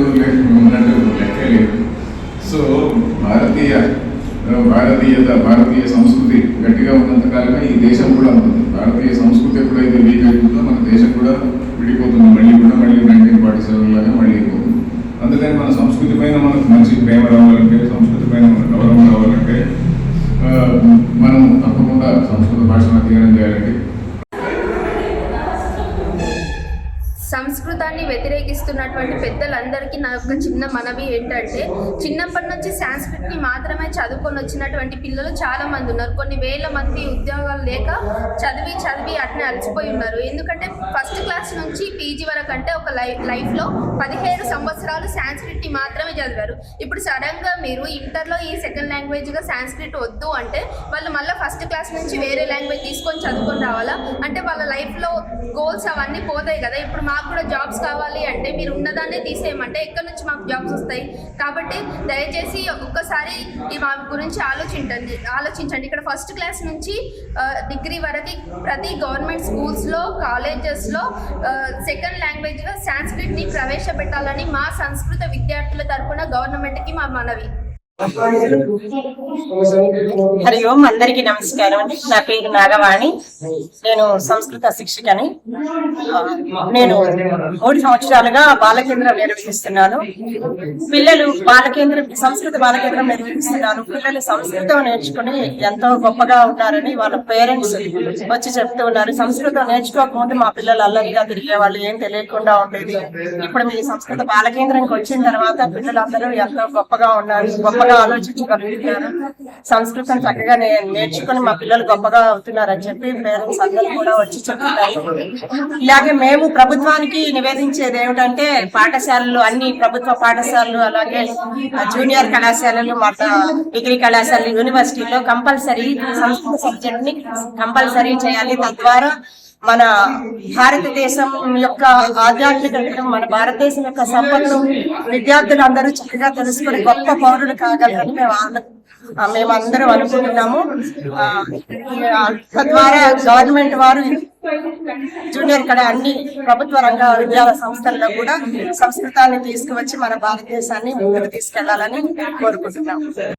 చదువు లేకుండా ఉన్నట్టు లెక్కే లేదు. సో భారతీయ భారతీయత భారతీయ సంస్కృతి గట్టిగా ఉన్నంత కాలమే ఈ దేశం కూడా ఉంటుంది. భారతీయ సంస్కృతి ఎప్పుడైతే వీక్ అయిపోతుందో మన దేశం కూడా విడిపోతుంది. మళ్ళీ కూడా మళ్ళీ నైన్టీన్ ఫార్టీ సెవెన్ లాగా మళ్ళీ అయిపోతుంది. అందుకని మన సంస్కృతి పైన మనకు మంచి ప్రేమ రావాలంటే సంస్కృతి పైన మన గౌరవం రావాలంటే మనం తప్పకుండా సంస్కృత భాషను అధ్యయనం చేయాలంటే సంస్కృతాన్ని వ్యతిరేకిస్తున్నటువంటి పెద్దలందరికీ నా యొక్క చిన్న మనవి ఏంటంటే చిన్నప్పటి నుంచి సాంస్క్రిట్ని మాత్రమే చదువుకొని వచ్చినటువంటి పిల్లలు చాలా మంది ఉన్నారు. కొన్ని వేల మంది ఉద్యోగాలు లేక చదివి చదివి అట్నే అలసిపోయి ఉన్నారు. ఎందుకంటే ఫస్ట్ క్లాస్ నుంచి పీజీ వరకు అంటే ఒక లైఫ్ లైఫ్లో పదిహేను సంవత్సరాలు సాంస్క్రిట్ని మాత్రమే చదివారు. ఇప్పుడు సడన్గా మీరు ఇంటర్లో ఈ సెకండ్ లాంగ్వేజ్గా సాంస్క్రిట్ వద్దు అంటే వాళ్ళు మళ్ళీ ఫస్ట్ క్లాస్ నుంచి వేరే లాంగ్వేజ్ తీసుకొని చదువుకొని రావాలా? అంటే వాళ్ళ లైఫ్లో గోల్స్ అవన్నీ పోతాయి కదా. ఇప్పుడు మాకు కూడా జాబ్స్ కావాలి అంటే మీరు ఉన్నదాన్నే తీసేయమంటే ఎక్కడి నుంచి మాకు జాబ్స్ వస్తాయి? కాబట్టి దయచేసి ఒక్కసారి ఈ మా గురించి ఆలోచించండి. ఆలోచించండి. ఇక్కడ ఫస్ట్ క్లాస్ నుంచి డిగ్రీ వరకు ప్రతి గవర్నమెంట్ స్కూల్స్లో కాలేజెస్లో సెకండ్ లాంగ్వేజ్గా సాంస్క్రిట్ని ప్రవేశపెట్టాలని మా సంస్కృత విద్యార్థుల తరపున గవర్నమెంట్కి మా మనవి. హరి ఓం అందరికీ నమస్కారం అండి. నా పేరు నాగవాణి. నేను సంస్కృత శిక్షకని. నేను మూడు సంవత్సరాలుగా బాలకేంద్రం నిర్వహిస్తున్నాను. పిల్లలు బాలకేంద్రం సంస్కృత బాలకేంద్రం నిర్వహిస్తున్నాను. పిల్లలు సంస్కృతం నేర్చుకుని ఎంతో గొప్పగా ఉన్నారని వాళ్ళ పేరెంట్స్ వచ్చి చెప్తూ ఉన్నారు. సంస్కృతం నేర్చుకోకముందు మా పిల్లలు అల్లరిగా తిరిగే వాళ్ళు ఏం తెలియకుండా ఉండేది. ఇప్పుడు మీ సంస్కృత బాలకేంద్రంకి వచ్చిన తర్వాత పిల్లలందరూ ఎంతో గొప్పగా ఉన్నారు. గొప్పగా ఆలోచించగలుగుతున్నారు సంస్కృతం చక్కగా నేర్చుకుని మా పిల్లలు గొప్పగా అవుతున్నారు అని చెప్పి పేరెంట్స్ అందరూ కూడా వచ్చి చెప్తున్నారు. ఇలాగే మేము ప్రభుత్వానికి నివేదించేది ఏమిటంటే పాఠశాలలు అన్ని ప్రభుత్వ పాఠశాలలు అలాగే జూనియర్ కళాశాలలు మా డిగ్రీ కళాశాలలు యూనివర్సిటీలో కంపల్సరీ సంస్కృత సబ్జెక్ట్ని కంపల్సరీ చేయాలి. తద్వారా మన భారతదేశం యొక్క ఆధ్యాత్మిక మన భారతదేశం యొక్క సంపదను విద్యార్థులు అందరూ చక్కగా తెలుసుకుని గొప్ప పౌరులు కాగలరని మేము ఆన- మేమందరం అనుకుంటున్నాము. తద్వారా గవర్నమెంట్ వారు జూనియర్ కళ అన్ని ప్రభుత్వ రంగ విద్యా సంస్థల్లో కూడా సంస్కృతాన్ని తీసుకువచ్చి మన భారతదేశాన్ని ముందుకు తీసుకెళ్ళాలని కోరుకుంటున్నాము.